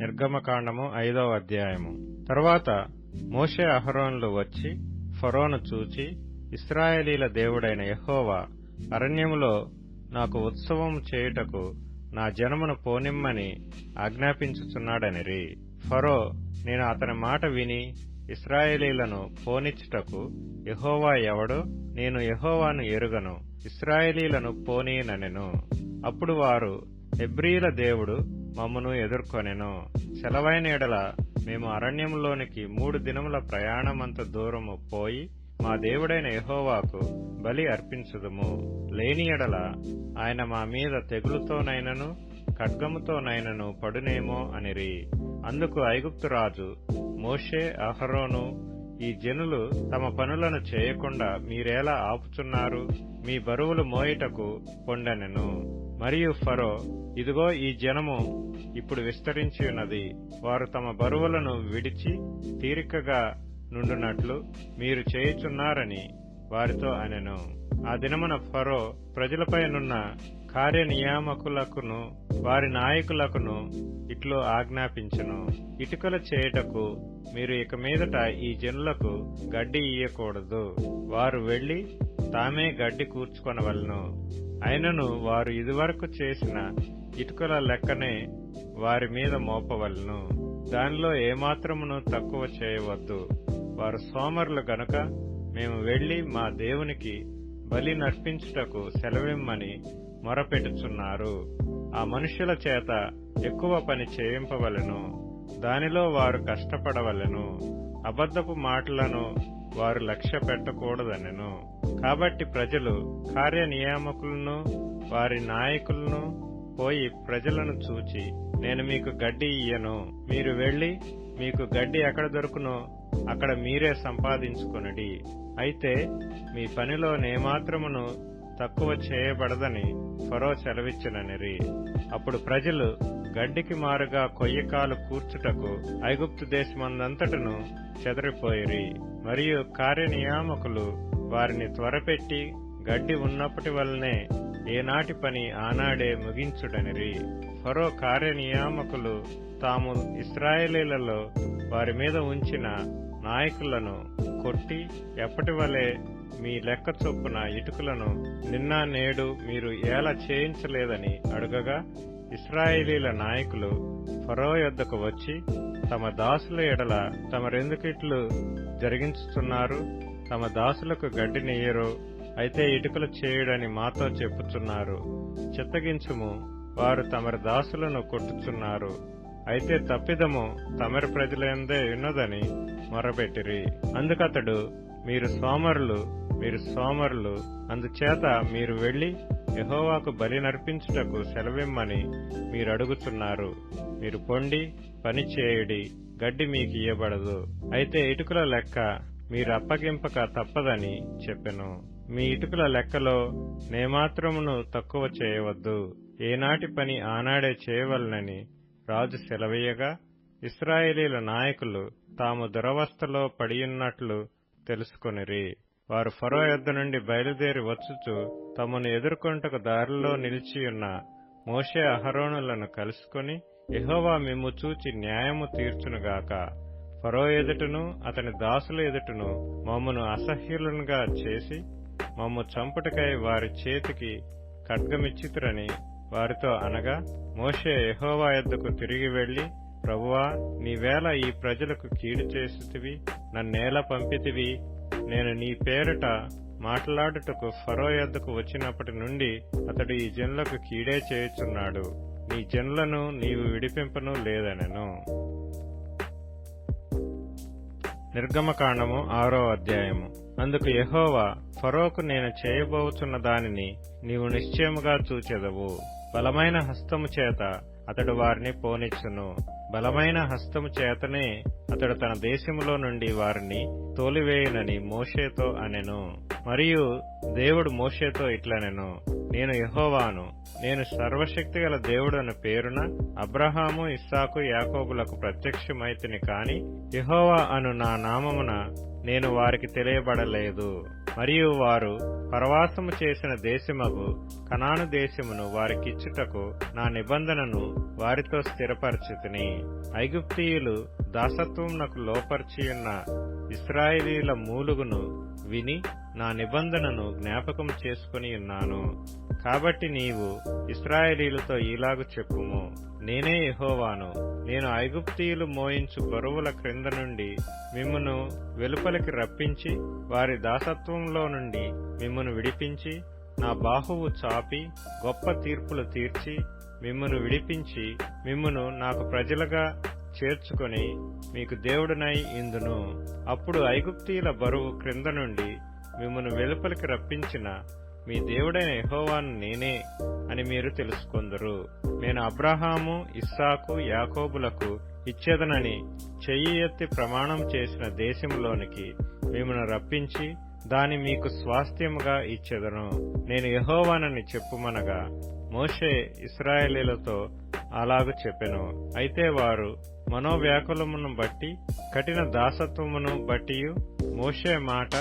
నిర్గమకాండము ఐదవ అధ్యాయము. తరువాత మోషే అహరోన్లు వచ్చి ఫరోను చూచి ఇస్రాయేలీల దేవుడైన యహోవా అరణ్యములో నాకు ఉత్సవం చేయుటకు నా జనమును పోనిమ్మని ఆజ్ఞాపించుచున్నాడనిరి. ఫరో నేను అతని మాట విని ఇస్రాయేలీలను పోనిచ్చుటకు యహోవా ఎవడో నేను యహోవాను ఎరుగను ఇస్రాయేలీలను పోనీననెను. అప్పుడు వారు హెబ్రీల దేవుడు మమ్మను ఎదుర్కొనెను. సెలవైన ఎడల మేము అరణ్యంలోనికి మూడు దినముల ప్రయాణమంత దూరము పోయి మా దేవుడైన యహోవాకు బలి అర్పించుదుము. లేని ఎడల ఆయన మా మీద తెగులుతోనైనను ఖడ్గముతోనైనను పడునేమో అనిరి. అందుకు ఐగుప్తు రాజు మోషే అహరోను ఈ జనులు తమ పనులను చేయకుండా మీరేలా ఆపుచున్నారు? మీ బరువులు మోయుటకు పొండనెను. మరియు ఫరో ఇదిగో ఈ జనము ఇప్పుడు విస్తరించి ఉన్నది. వారు తమ బరువులను విడిచి తీరికగా నుండునట్లు మీరు చేయుచున్నారని వారితో అనెను. ఆ దినమున ఫరో ప్రజలపైనున్న కార్యనియామకులకును వారి నాయకులకును ఇట్లు ఆజ్ఞాపించను. ఇటుకల చేయుటకు మీరు ఇక మీదట ఈ జనులకు గడ్డి ఇయ్యకూడదు. వారు వెళ్ళి తామే గడ్డి కూర్చుకొనవలను. అయినను వారు ఇదివరకు చేసిన ఇటుకల లెక్కనే వారి మీద మోపవలను. దానిలో ఏమాత్రమును తక్కువ చేయవద్దు. వారు సోమరులు గనుక మేము వెళ్ళి మా దేవునికి బలి నర్పించుటకు సెలవిమ్మని మొరపెట్టుచున్నారు. ఆ మనుష్యుల చేత ఎక్కువ పని చేయింపవలెను. దానిలో వారు కష్టపడవలెను. అబద్ధపు మాటలను వారు లక్ష్య పెట్టకూడదనెను కాబట్టి ప్రజలు కార్యనియామకులను వారి నాయకులను పోయి ప్రజలను చూచి నేను మీకు గడ్డి ఇయ్యను. మీరు వెళ్ళి మీకు గడ్డి ఎక్కడ దొరుకునో అక్కడ మీరే సంపాదించుకొనడి. అయితే మీ పనిలో నేమాత్రమును తక్కువ చేయబడదని ఫరో సెలవిచ్చిననిరి. అప్పుడు ప్రజలు గడ్డికి మారుగా కొయ్యకాలు కూర్చుటకు ఐగుప్తు దేశమందంతటను చెదరిపోయిరి. మరియు కార్యనియామకులు వారిని త్వరపెట్టి గడ్డి ఉన్నప్పటి వల్లనే ఏనాటి పని ఆనాడే ముగించుడనిరి. ఫరో కార్యనియామకులు తాము ఇస్రాయేలీలలో వారి మీద ఉంచిన నాయకులను కొట్టి ఎప్పటి వలె మీ లెక్క చొప్పున ఇటుకలను నిన్న నేడు మీరు ఎలా చేయించలేదని అడుగగా ఇస్రాయేలీల నాయకులు ఫరో యొద్దకు వచ్చి తమ దాసుల ఎడల తమరెందుకిట్లు జరిగించుతున్నారు తమ దాసులకు గడ్డినియ్యరు అయితే ఇటుకలు చేయుడని మాతో చెప్పుచున్నారు. చిత్తగించుము వారు తమరి దాసులను కొట్టుచున్నారు. అయితే తప్పిదము తమరి ప్రజలందే ఉన్నదని మొరబెట్టిరి అందుకతడు మీరు సోమరులు మీరు సోమరులు అందుచేత మీరు వెళ్ళి యహోవాకు బలి నర్పించుటకు సెలవిమ్మని మీరు అడుగుతున్నారు మీరు పొండి పనిచేయుడి గడ్డి మీకు ఇయ్యబడదు అయితే ఇటుకల లెక్క మీరు అప్పగింపక తప్పదని చెప్పెను. మీ ఇటుకల లెక్కలో నేమాత్రమును తక్కువ చేయవద్దు. ఏనాటి పని ఆనాడే చేయవలనని రాజు సెలవేయగా ఇస్రాయేలీల నాయకులు తాము దురవస్థలో పడియున్నట్లు తెలుసుకొనిరి. వారు ఫరో యొద్ద నుండి బయలుదేరి వచ్చుచు తమను ఎదుర్కొంటకు దారిలో నిలిచియున్న మోషే అహరోనులను కలుసుకొని ఎహోవా మిమ్ము చూచి న్యాయము తీర్చునుగాక. ఫరో ఎదుటను అతని దాసుల ఎదుటను మమ్మను అసహ్యులనుగా చేసి మమ్ము చంపుటకై వారి చేతికి ఖడ్గమిచ్చితురని వారితో అనగా మోషే యహోవా యొద్దకు తిరిగి వెళ్ళి ప్రభువా నీవేళ ఈ ప్రజలకు కీడు చేసితివి నన్నేల పంపితివి నేను నీ పేరిట మాట్లాడుటకు ఫరో యొద్దకు వచ్చినప్పటి నుండి అతడు ఈ జనులకు కీడే చేయుచున్నాడు. నీ జనులను నీవు విడిపింపను లేదనెను. నిర్గమకాండము ఆరో అధ్యాయము. అందుకు యహోవా ఫరోకు నేను చేయబోచున్న దానిని నీవు నిశ్చయముగా చూచెదవు. బలమైన హస్తము చేత అతడు వారిని పోనిచ్చును. బలమైన హస్తము చేతనే అతడు తన దేశములో నుండి వారిని తోలివేయునని మోషేతో అనెను. మరియు దేవుడు మోషేతో ఇట్లనెను నేను యహోవాను నేను సర్వశక్తిగల దేవుడను పేరున అబ్రహాము ఇస్సాకు యాకోబులకు ప్రత్యక్షమైతిని కాని యహోవా అను నా నామమున నేను వారికి తెలియబడలేదు. మరియు వారు పరవాసము చేసిన దేశమగు కనాను దేశమును వారికిచ్చుటకు నా నిబంధనను వారితో స్థిరపరచితిని. ఐగుప్తీయులు దాసత్వమునకు లోపర్చియున్న ఇస్రాయేలీల మూలుగును విని నా నిబంధనను జ్ఞాపకం చేసుకుని ఉన్నాను. కాబట్టి నీవు ఇస్రాయేలీలతో ఇలాగ చెప్పుము. నేనే ఎహోవాను నేను ఐగుప్తీయులు మోయించు బరువుల క్రింద నుండి మిమ్మును వెలుపలికి రప్పించి వారి దాసత్వంలో నుండి మిమ్మును విడిపించి నా బాహువు చాపి గొప్ప తీర్పులు తీర్చి మిమ్మును విడిపించి మిమ్మును నాకు ప్రజలుగా చేర్చుకొని మీకు దేవుడునై ఇందును. అప్పుడు ఐగుప్తీయుల బరువు క్రింద నుండి మిమ్మను వెలుపలికి రప్పించిన మీ దేవుడైన యెహోవాను నేనే అని మీరు తెలుసుకొందరు. నేను అబ్రహాము ఇస్సాకు యాకోబులకు ఇచ్చేదనని చెయ్యి ఎత్తి ప్రమాణం చేసిన దేశంలోనికి మిమ్మను రప్పించి దాని మీకు స్వాస్థ్యముగా ఇచ్చేదను. నేను యహోవానని చెప్పుమనగా మోషే ఇస్రాయేలీలతో అలాగు చెప్పెను. అయితే వారు మనోవ్యాకులమును బట్టి కఠిన దాసత్వమును బట్టి మోషే మాట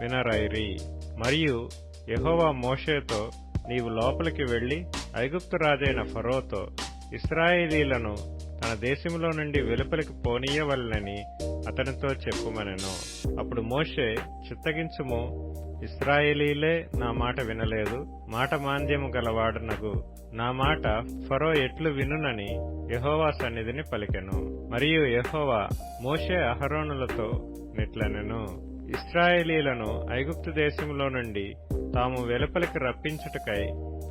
వినరైరి. మరియు యహోవా మోషేతో నీవు లోపలికి వెళ్ళి ఐగుప్తు రాజైన ఫరోతో ఇస్రాయేలీలను తన దేశంలో నుండి వెలుపలికి పోనీయవలనని అతనితో చెప్పుమనెను. అప్పుడు మోషే చిత్తగించుము ఇస్రాయేలీలే నా మాట వినలేదు మాట మాంద్యము గలవాడునగు నా మాట ఫరో ఎట్లు వినునని యహోవా సన్నిధిని పలికెను. మరియు యహోవా మోషే అహరోనులతో నిట్లనెను. ఇస్రాయేలీలను ఐగుప్తు దేశంలో నుండి తాము వెలుపలికి రప్పించుటకై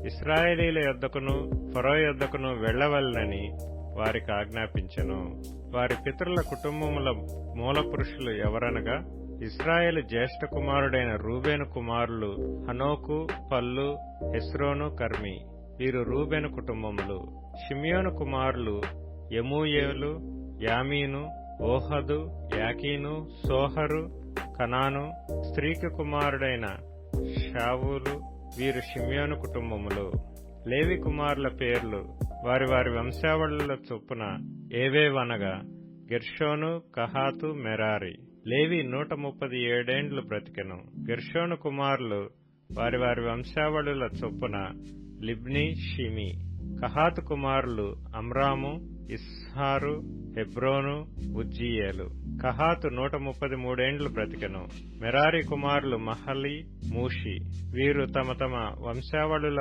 ఇస్రాయేలీల యొద్దకును ఫరో యొద్దకును వెళ్ళవలనని వారికి ఆజ్ఞాపించెను. వారి పితరుల కుటుంబముల మూల పురుషులు ఎవరనగా ఇస్రాయేల్ జ్యేష్ఠ కుమారుడైన రూబేను కుమారులు హనోకు పల్లు హెస్రోను కర్మి. వీరు రూబేను కుటుంబములు. షిమియోను కుమారులు యమూయేలు యామీను ఓహదు యాకీను సోహరు కనాను. స్త్రీకి కుమారుడైన షావులు వీరు షిమ్యోను కుటుంబములు. లేవి కుమారుల పేర్లు వారి వారి వంశావళుల చొప్పున ఏవేవనగా గెర్షోను కహాతు మెరారి. లేవి నూట ముప్పది ఏడేండ్లు బ్రతికెను. గెర్షోను కుమారులు వారి వారి వంశావళుల చొప్పున లిబ్ని షిమి. కహాతు కుమారులు అమ్రాము ఇస్హారు హెబ్రోను ఉజ్జీయేలు. కహాతు నూట ముప్పది మూడేండ్లు బ్రతికెను. మెరారి కుమారులు మహలి మూషి. వీరు తమ తమ వంశావళుల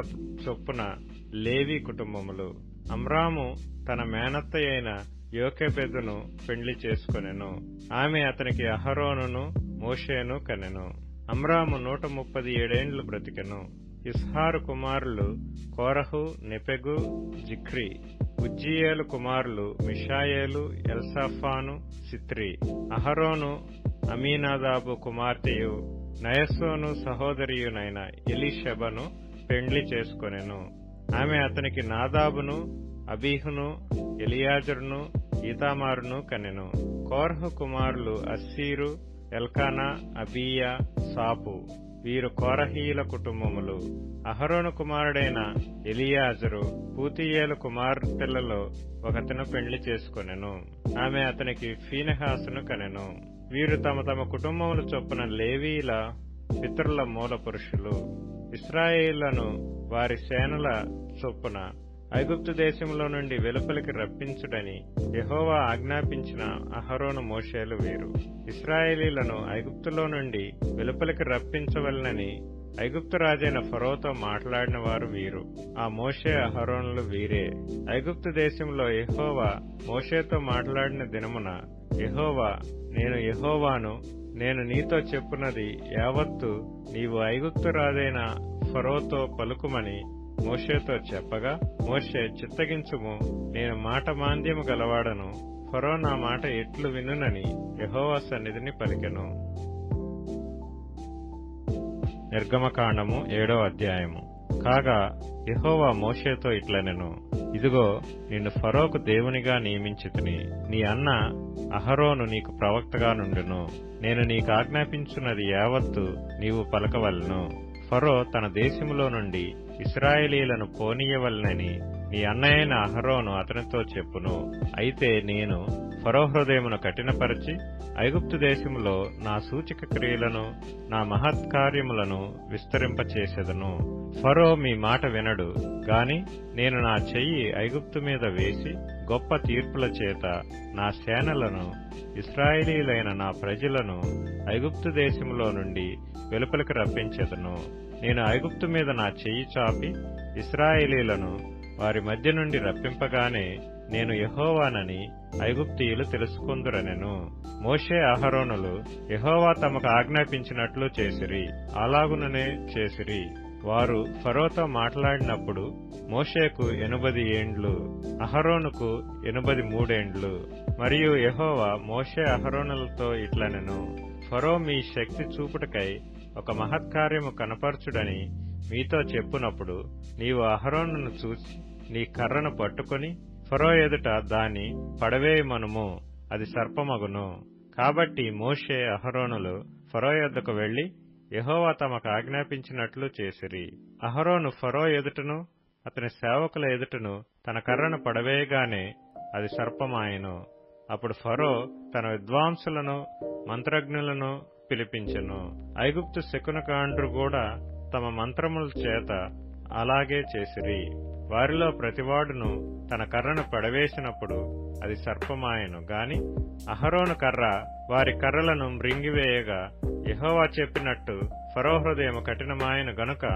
చొప్పున లేవి కుటుంబములు. అమ్రాము తన మేనత్త అయిన యోకెబెదును పెండ్లి చేసుకొనెను. ఆమె అతనికి అహరోనును మోషేను కనెను. అమ్రాము నూట ముప్పది ఏడేండ్లు బ్రతికెను. ఇస్హారు కుమారులు కోరహు నెపెగు జిఖ్రి ఉజ్జియేలు కుమారులు మిషాయేలు ఎల్సాఫాను సిత్రి. అహరోను అమీనాదాబు కుమార్తెయు. నయస్సోను సహోదరియునైన ఎలీషెబను పెండ్లి చేసుకొనెను. ఆమె అతనికి నాదాబును అబీహును ఎలియాజరును ఈతామారును కనెను కోర్హు కుమారులు అస్సీరు ఎల్కానా అబీయా సాపు. వీరు కోరహీల కుటుంబములు. అహరోను కుమారుడైన ఎలియాజరు పూతియేలు కుమార్తెలలో ఒకతను పెళ్ళి చేసుకొనెను. ఆమె అతనికి ఫీనహాసును కనెను. వీరు తమ తమ కుటుంబముల చొప్పున లేవీల పితరుల మూల పురుషులు ఇస్రాయేళ్ళను వారి సేనల చొప్పున ఐగుప్తు దేశంలో నుండి వెలుపలికి రప్పించుడని యహోవా ఆజ్ఞాపించిన అహరోను మోషేలు వీరు. ఇస్రాయేలీలను ఐగుప్తులో నుండి వెలుపలికి రప్పించవలనని ఐగుప్తు రాజైన ఫరోతో మాట్లాడిన వారు వీరు. ఆ మోషే అహరోనులు వీరే. ఐగుప్తు దేశంలో ఎహోవా మోషేతో మాట్లాడిన దినమున ఎహోవా నేను ఎహోవాను నేను నీతో చెప్పున్నది యావత్తు నీవు ఐగుప్తు రాజైన ఫరోతో పలుకుమని మోషేతో చెప్పగా మోషే చిత్తగించుము. నేను మాట మాంద్యము గలవాడను. ఫరో నా మాట ఎట్లు వినునని యహోవా సన్నిధిని పలికెను. నిర్గమకాండము ఏడో అధ్యాయము. కాగా యహోవా మోషేతో ఇట్లనెను ఇదిగో నిన్ను ఫరోకు దేవునిగా నియమించితిని నీ అన్న అహరోను నీకు ప్రవక్తగా నుండును. నేను నీకు ఆజ్ఞాపించున్నది యావత్తు నీవు పలకవలను. ఫరో తన దేశములో నుండి ఇస్రాయేలీలను పోనీయవలనని నీ అన్నయైన అహరోను అతనితో చెప్పును. అయితే నేను ఫరో హృదయమును కఠినపరచి ఐగుప్తు దేశములో నా సూచక క్రియలను నా మహత్కార్యములను విస్తరింపచేసెదను. ఫరో మీ మాట వినడు గాని నేను నా చెయ్యి ఐగుప్తు మీద వేసి గొప్ప తీర్పుల చేత నా సేనలను ఇస్రాయేలీలైన నా ప్రజలను ఐగుప్తు దేశములో నుండి వెలుపలికి రప్పించెదను. నేను ఐగుప్తు మీద నా చెయ్యి చాపి ఇస్రాయేలీలను వారి మధ్య నుండి రప్పింపగానే నేను యహోవానని ఐగుప్తీయులు తెలుసుకుందురనెను. మోషే అహరోనులు యహోవా తమకు ఆజ్ఞాపించినట్లు చేసిరి అలాగుననే చేసిరి. వారు ఫరోతో మాట్లాడినప్పుడు మోషేకు ఎనుబది ఏండ్లు అహరోనుకు ఎనుబది మూడేండ్లు మరియు యహోవా మోషే అహరోనులతో ఇట్లనెను ఫరో మీ శక్తి చూపుటకై ఒక మహత్కార్యము కనపరచుడని మీతో చెప్పునప్పుడు నీవు అహరోనును చూసి నీ కర్రను పట్టుకొని ఫరో ఎదుట దాన్ని పడవేయమనుము. అది సర్పమగును. కాబట్టి మోషే అహరోనులు ఫరో యొద్దకు వెళ్ళి యహోవా తమకు ఆజ్ఞాపించినట్లు చేసిరి. అహరోను ఫరో ఎదుటను అతని సేవకుల ఎదుటను తన కర్రను పడవేయగానే అది సర్పమాయను. అప్పుడు ఫరో తన విద్వాంసులను మంత్రజ్ఞులను పిలిపించెను. ఐగుప్తు శకునకాండ్రు కూడా తమ మంత్రముల చేత అలాగే చేసిరి. వారిలో ప్రతివాడును తన కర్రను పడవేసినప్పుడు అది సర్పమాయను. గాని అహరోను కర్ర వారి కర్రలను మృంగివేయగా యహోవా చెప్పినట్టు ఫరో కఠినమాయను గనుక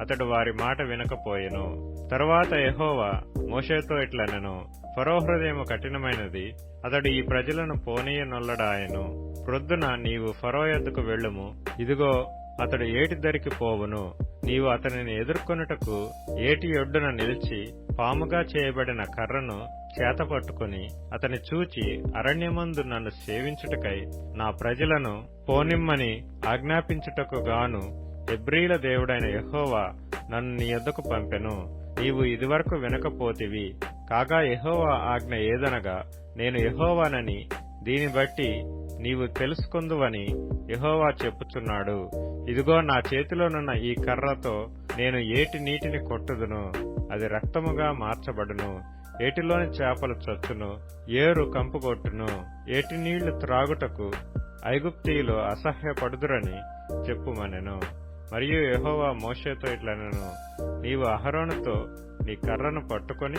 అతడు వారి మాట వినకపోయెను. తరువాత యహోవా మోషేతో ఇట్లనెను. ఫరోహృదయము కఠినమైనది అతడు ఈ ప్రజలను పోనీయనొల్లడాయను. ప్రొద్దున నీవు ఫరో ఎద్దుకు వెళ్ళుము. ఇదిగో అతడు ఏటి దరికి పోవును. నీవు అతనిని ఎదుర్కొనుటకు ఏటి ఒడ్డున నిలిచి పాముగా చేయబడిన కర్రను చేతపట్టుకుని అతని చూచి అరణ్యమందు నన్ను సేవించుటకై నా ప్రజలను పోనిమ్మని ఆజ్ఞాపించుటకు గాను ఎబ్రీల దేవుడైన యహోవా నన్ను నీ యొద్దకు పంపెను. నీవు ఇదివరకు వినకపోతివి. కాగా యహోవా ఆజ్ఞ ఏదనగా నేను యహోవానని దీని బట్టి నీవు తెలుసుకుందువని యహోవా చెప్పుచున్నాడు. ఇదిగో నా చేతిలోనున్న ఈ కర్రతో నేను ఏటి నీటిని కొట్టుదును? అది రక్తముగా మార్చబడును. ఏటిలోని చేపలు చచ్చును? ఏరు కంపుకొట్టును ఏటి నీళ్ళు త్రాగుటకు ఐగుప్తీయులు అసహ్యపడుదురని చెప్పుమనెను. మరియు యహోవా మోషేతో ఇట్లనెను. నీవు అహరోనుతో నీ కర్రను పట్టుకొని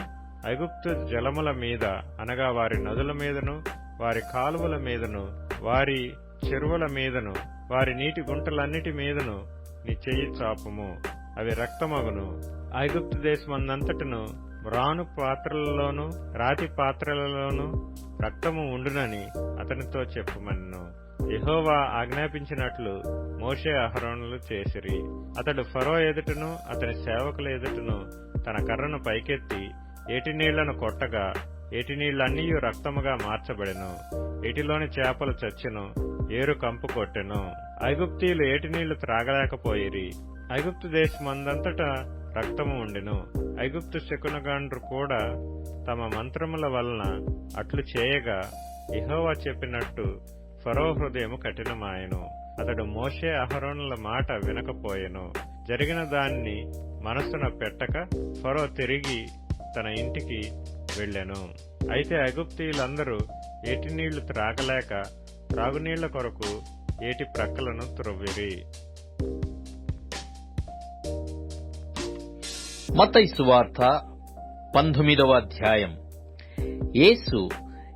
ఐగుప్తు జలముల మీద అనగా వారి నదుల మీదను వారి కాలువల మీదను వారి చెరువుల మీదను వారి నీటి గుంటలన్నిటి మీదను నీ చెయ్యి చాపుము. అవి రక్తమగును. ఐగుప్తు దేశమందంతటను రాను పాత్రలలోను రాతి పాత్రలలోను రక్తము ఉండునని అతనితో చెప్పుమన్ను ఎహోవా ఆజ్ఞాపించినట్లు మోషే అహరోనులు చేసిరి. అతడు ఫరో ఎదుటను అతని సేవకుల ఎదుటను తన కర్రను పైకెత్తి ఏటి నీళ్ళను కొట్టగా ఏటి నీళ్ళన్నీ రక్తముగా మార్చబడెను. ఏటిలోని చేపలు చచ్చెను ఏరు కంపు కొట్టెను. ఐగుప్తీయులు ఏటి నీళ్ళు త్రాగలేకపోయిరి. ఐగుప్తు దేశమందంతటా రక్తము ఉండెను. ఐగుప్తు శకునగాండ్రు కూడా తమ మంత్రముల వలన అట్లు చేయగా ఇహోవా చెప్పినట్టు ఫరో హృదయము కఠినమాయెను. అతడు మోషే అహరోనుల మాట వినకపోయెను. జరిగిన దాన్ని మనస్సున పెట్టక ఫరో తిరిగి తన ఇంటికి వెళ్ళాను. అయితే ఐగుప్తీయులందరూ ఏటి నీళ్ళు త్రాగలేక త్రాగునీళ్ళ కొరకు ఏటి ప్రక్కలను త్రొవ్విరి. మత్తయి సువార్త పంతొమ్మిదవ అధ్యాయం. యేసు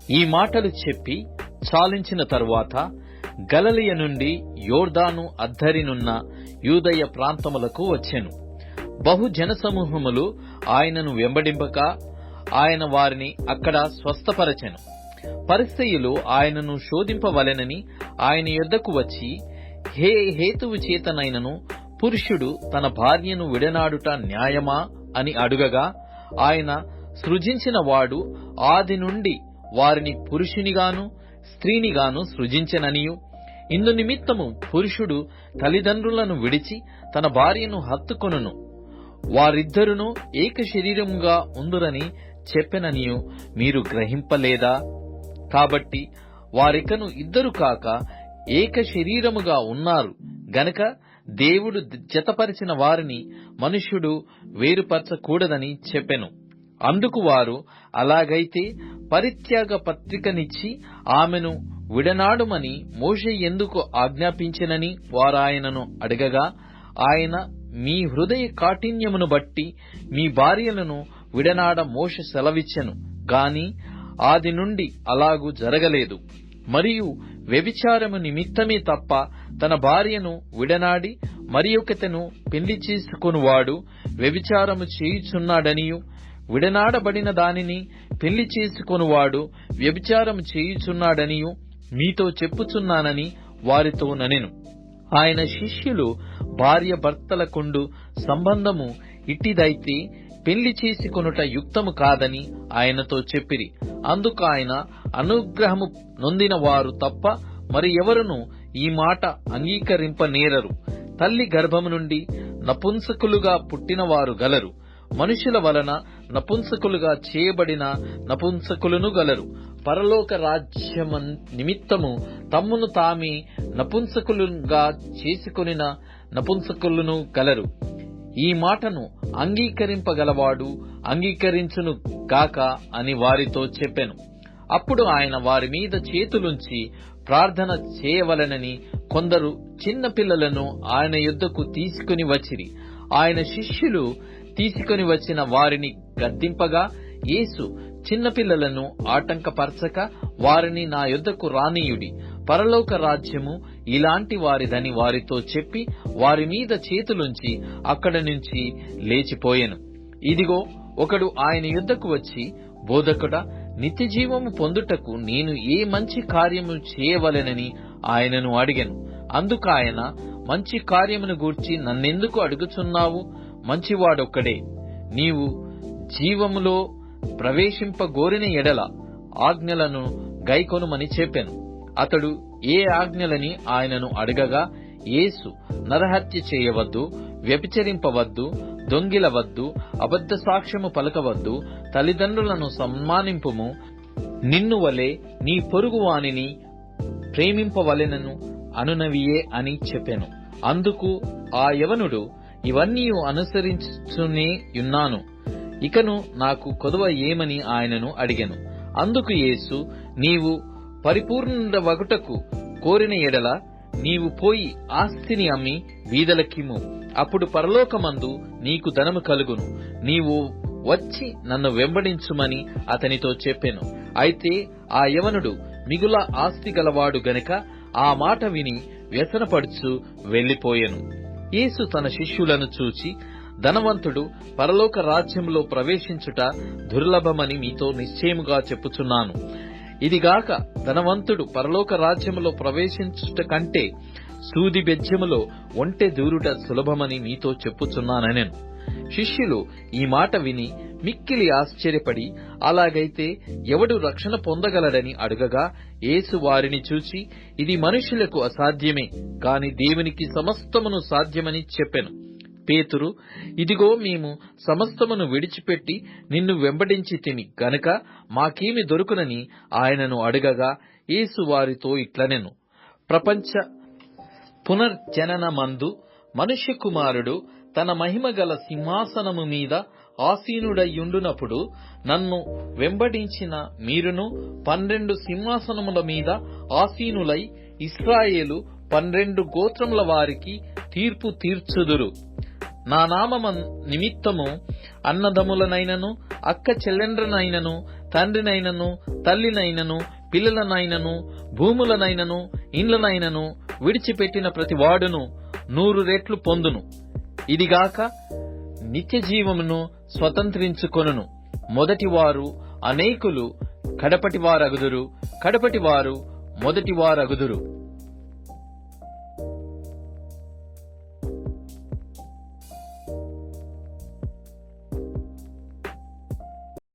ఈ మాటలు చెప్పి చాలించిన తరువాత గలలియ నుండి యోర్దాను అద్దరినున్న యూదయ ప్రాంతములకు వచ్చెను. బహు జనసమూహములు ఆయనను వెంబడింపక ఆయన వారిని అక్కడ స్వస్థపరచెను. పరిస్థితులు ఆయనను శోధింపవలెనని ఆయన యొద్దకు వచ్చి హే హేతువు చేతనైనను పురుషుడు తన భార్యను విడనాడుట న్యాయమా? అని అడుగగా ఆయన సృజించిన వాడు ఆది నుండి వారిని పురుషునిగాను స్త్రీనిగాను సృజించననియు. ఇందు నిమిత్తము పురుషుడు తల్లిదండ్రులను విడిచి తన భార్యను హత్తుకొనును. వారిద్దరును ఏక శరీరముగా ఉందురని చెప్పెననియు మీరు గ్రహింపలేదా? కాబట్టి వారికను ఇద్దరు కాక ఏక శరీరముగా ఉన్నారు. గనక దేవుడు జతపరిచిన వారిని మనుష్యుడు వేరుపరచకూడదని చెప్పెను. అందుకు వారు అలాగైతే పరిత్యాగ పత్రికనిచ్చి ఆమెను విడనాడుమని మోషే ఎందుకు ఆజ్ఞాపించినని వారాయనను అడగగా ఆయన మీ హృదయ కాఠిన్యమును బట్టి మీ భార్యలను విడనాడ మోష సెలవిచ్చెను గాని ఆది నుండి అలాగూ జరగలేదు. మరియు వ్యభిచారము నిమిత్తమే తప్ప తన భార్యను విడనాడి మరి ఒకతను పెళ్ళి చేసుకునివాడు వ్యభిచారము చేయుచున్నాడనియు విడనాడబడిన దానిని పెళ్ళి చేసుకునివాడు వ్యభిచారము చేయుచున్నాడనియు మీతో చెప్పుచున్నానని వారితో ననెను. ఆయన శిష్యులు భార్య భర్తలకుండు సంబంధము ఇట్టిదైతే పెళ్ళి చేసుకొనుట యుక్తము కాదని ఆయనతో చెప్పిరి. అందుకు ఆయన అనుగ్రహము నొందిన వారు తప్ప మరి ఎవరును ఈ మాట అంగీకరింపనేరరు. తల్లి గర్భము నుండి నపుంసకులుగా పుట్టినవారు గలరు. మనుషుల వలన నపుంసకులుగా చేయబడిన నపుంసకులను గలరు. పరలోక రాజ్యమ నిమిత్తము తమ్మును తామే నపుంసకులుగా చేసుకొనిన నపుంసకులను గలరు. ఈ మాటను అంగీకరింపగలవాడు అంగీకరించును కాక అని వారితో చెప్పెను. అప్పుడు ఆయన వారి మీద చేతులుంచి ప్రార్థన చేయవలనని కొందరు చిన్న పిల్లలను ఆయన యుద్ధకు తీసుకుని వచ్చిరి. ఆయన శిష్యులు తీసుకుని వచ్చిన వారిని గద్దింపగా యేసు చిన్నపిల్లలను ఆటంకపరచక వారిని నా యుద్ధకు రానీయుడి. పరలోక రాజ్యము ఇలాంటి వారిదని వారితో చెప్పి వారి మీద చేతులుంచి అక్కడ నుంచి లేచిపోయెను. ఇదిగో ఒకడు ఆయన యుద్ధకు వచ్చి బోధకుడ నిత్యజీవము పొందుటకు నేను ఏ మంచి కార్యము చేయవలెనని ఆయనను అడిగాను. అందుకు ఆయన మంచి కార్యమును గూర్చి నన్నెందుకు అడుగుచున్నావు? మంచివాడొక్కడే. నీవు జీవములో ప్రవేశింపగోరిన ఎడల ఆజ్ఞలను గైకొనుమని చెప్పాను. అతడు ఏ ఆజ్ఞలని ఆయనను అడగగా యేసు నరహత్య చేయవద్దు వ్యభిచరింపవద్దు దొంగిలవద్దు అబద్ధ సాక్ష్యము పలకవద్దు తల్లిదండ్రులను సన్మానింపుము నిన్ను వలె నీ పొరుగు వానిని ప్రేమింపవలెనను అనునవియే అని చెప్పాను. అందుకు ఆ యవనుడు ఇవన్నీ అనుసరించునే యున్నాను ఇకను నాకు కొదవ ఏమని ఆయనను అడిగాను. అందుకు యేసు నీవు పరిపూర్ణ వగుటకు కోరిన ఎడల నీవు పోయి ఆస్తిని అమ్మి వీధలకిమ్ము. అప్పుడు పరలోకమందు నీకు ధనము కలుగును. నీవు వచ్చి నన్ను వెంబడించుమని అతనితో చెప్పెను. అయితే ఆ యవనుడు మిగుల ఆస్తి గలవాడు గనుక ఆ మాట విని వ్యసనపడుచు వెళ్ళిపోయెను యేసు తన శిష్యులను చూచి ధనవంతుడు పరలోక రాజ్యంలో ప్రవేశించుట దుర్లభమని మీతో నిశ్చయముగా చెప్పుచున్నాను. ఇదిగాక ధనవంతుడు పరలోక రాజ్యములో ప్రవేశించుట కంటే సూది బెజ్యములో ఒంటె దూరుట సులభమని మీతో చెప్పుచున్నానెను. శిష్యులు ఈ మాట విని మిక్కిలి ఆశ్చర్యపడి అలాగైతే ఎవడు రక్షణ పొందగలడని అడగగా యేసు వారిని చూచి ఇది మనుషులకు అసాధ్యమే కాని దేవునికి సమస్తమును సాధ్యమని చెప్పెను. పేతురు ఇదిగో మేము సమస్తమును విడిచిపెట్టి నిన్ను వెంబడించి తిని గనుక మాకేమి దొరుకునని ఆయనను అడగగా యేసు వారితో ఇట్లనెను. ప్రపంచ పునర్జనన మందు మనుష్య కుమారుడు తన మహిమగల సింహాసనము మీద ఆసీనుడయ్యుండునప్పుడు నన్ను వెంబడించిన మీరును పన్నెండు సింహాసనముల మీద ఆసీనులై ఇస్రాయేలు పన్నెండు గోత్రముల వారికి తీర్పు తీర్చుదురు. నా నామమ నిమిత్తము అన్నదములనైనను అక్క చెల్లెండ్రనైనను తండ్రినైనను తల్లినైనను పిల్లలనైనను భూములనైనను ఇండ్లనైనను విడిచిపెట్టిన ప్రతి వాడును నూరు రెట్లు పొందును. ఇదిగాక నిత్య జీవమును స్వతంత్రించుకొనును. మొదటివారు అనేకులు కడపటివారగుదురు కడపటివారు మొదటివారగుదురు.